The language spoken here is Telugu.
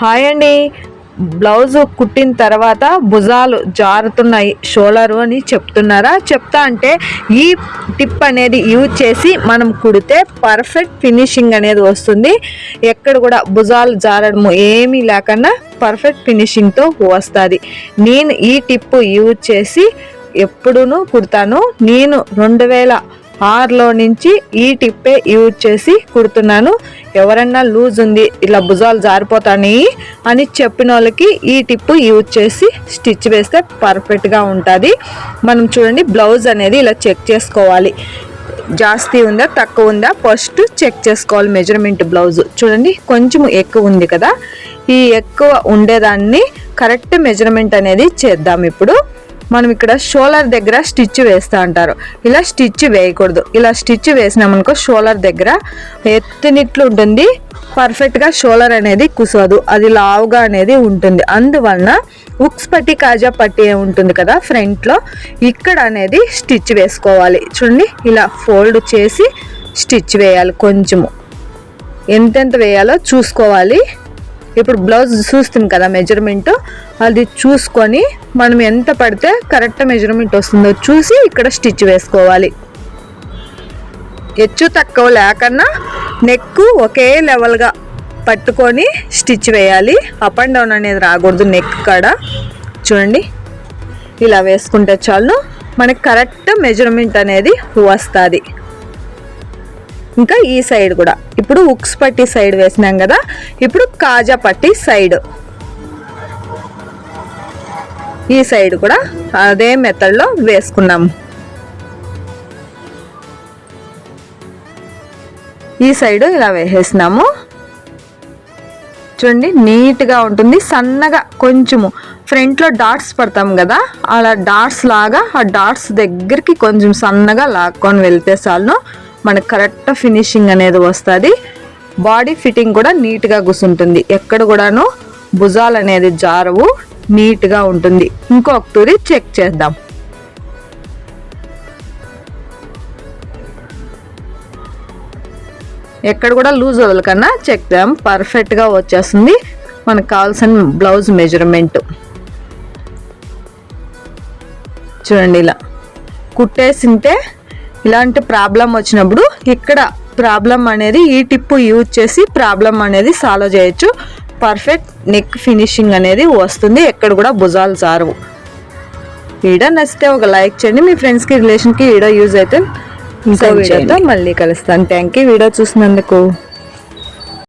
హాయ్ అండి. బ్లౌజ్ కుట్టిన తర్వాత భుజాలు జారుతున్నాయి షోలరు అని చెప్తున్నారా? చెప్తా అంటే ఈ టిప్ అనేది యూజ్ చేసి మనం కుడితే పర్ఫెక్ట్ ఫినిషింగ్ అనేది వస్తుంది. ఎక్కడ కూడా భుజాలు జారడము ఏమీ లేకుండా పర్ఫెక్ట్ ఫినిషింగ్తో వస్తుంది. నేను ఈ టిప్ యూజ్ చేసి ఎప్పుడూ కుడతాను. నేను రెండు వేల ఆరులో నుంచి ఈ టిప్పే యూజ్ చేసి కుడుతున్నాను. ఎవరన్నా లూజ్ ఉంది ఇలా భుజాలు జారిపోతాయి అని చెప్పిన వాళ్ళకి ఈ టిప్పు యూజ్ చేసి స్టిచ్ వేస్తే పర్ఫెక్ట్గా ఉంటుంది. మనం చూడండి బ్లౌజ్ అనేది ఇలా చెక్ చేసుకోవాలి. జాస్తి ఉందా తక్కువ ఉందా ఫస్ట్ చెక్ చేసుకోవాలి మెజర్మెంట్ బ్లౌజ్. చూడండి కొంచెం ఎక్కువ ఉంది కదా. ఈ ఎక్కువ ఉండేదాన్ని కరెక్ట్ మెజర్మెంట్ అనేది చేద్దాం ఇప్పుడు. మనం ఇక్కడ షోలర్ దగ్గర స్టిచ్ వేస్తా అంటారు. ఇలా స్టిచ్ వేయకూడదు. ఇలా స్టిచ్ వేసినామనుకో షోలర్ దగ్గర ఎత్తునిట్లు ఉంటుంది. పర్ఫెక్ట్గా షోలర్ అనేది కుసదు. అది లావుగా అనేది ఉంటుంది. అందువలన ఉక్స్ పట్టి కాజా పట్టి ఉంటుంది కదా ఫ్రంట్లో ఇక్కడ అనేది స్టిచ్ వేసుకోవాలి. చూడండి ఇలా ఫోల్డ్ చేసి స్టిచ్ వేయాలి కొంచెము. ఎంతెంత వేయాలో చూసుకోవాలి. ఇప్పుడు బ్లౌజ్ చూస్తుంది కదా మెజర్మెంట్ అది చూసుకొని మనం ఎంత పడితే కరెక్ట్ మెజర్మెంట్ వస్తుందో చూసి ఇక్కడ స్టిచ్ వేసుకోవాలి. హెచ్చు తక్కువ లేకన్నా నెక్ ఒకే లెవెల్గా పట్టుకొని స్టిచ్ వేయాలి. అప్ అండ్ డౌన్ అనేది రాకూడదు నెక్ కాడ. చూడండి ఇలా వేసుకుంటే చాలు మనకి కరెక్ట్ మెజర్మెంట్ అనేది వస్తుంది. ఇంకా ఈ సైడ్ కూడా. ఇప్పుడు ఉక్స్ పట్టి సైడ్ వేసినాం కదా ఇప్పుడు కాజా పట్టి సైడ్. ఈ సైడ్ కూడా అదే మెథడ్లో వేసుకున్నాము. ఈ సైడ్ ఇలా వేసేసినాము. చూడండి నీట్గా ఉంటుంది. సన్నగా కొంచెము ఫ్రంట్లో డాట్స్ పడతాం కదా అలా డాట్స్ లాగా ఆ డాట్స్ దగ్గరికి కొంచెం సన్నగా లాక్కొని వెళ్తే చాలు మనకు కరెక్ట్ ఫినిషింగ్ అనేది వస్తుంది. బాడీ ఫిట్టింగ్ కూడా నీట్గా కూసుంటుంది. ఎక్కడ కూడాను భుజాలు అనేది జారవు నీట్గా ఉంటుంది. ఇంకొక తూరి చెక్ చేద్దాం. ఎక్కడ కూడా లూజ్ వదలకన్నా చెక్ చేద్దాం. పర్ఫెక్ట్గా వచ్చేస్తుంది. మనకు కావాల్సిన బ్లౌజ్ మెజర్మెంట్. చూడండి ఇలా. కుట్టేసింటే ఇలాంటి ప్రాబ్లం వచ్చినప్పుడు ఇక్కడ ప్రాబ్లం అనేది ఈ టిప్ యూజ్ చేసి ప్రాబ్లం అనేది సాల్వ్ చేయొచ్చు. పర్ఫెక్ట్ నెక్ ఫినిషింగ్ అనేది వస్తుంది. ఎక్కడ కూడా భుజాలు జారవు. వీడియో నచ్చితే ఒక లైక్ చేయండి. మీ ఫ్రెండ్స్కి రిలేషన్కి వీడియో యూజ్ అయితే ఇంకో వీడియోతో మళ్ళీ కలుస్తాను. థ్యాంక్ యూ వీడియో చూసినందుకు.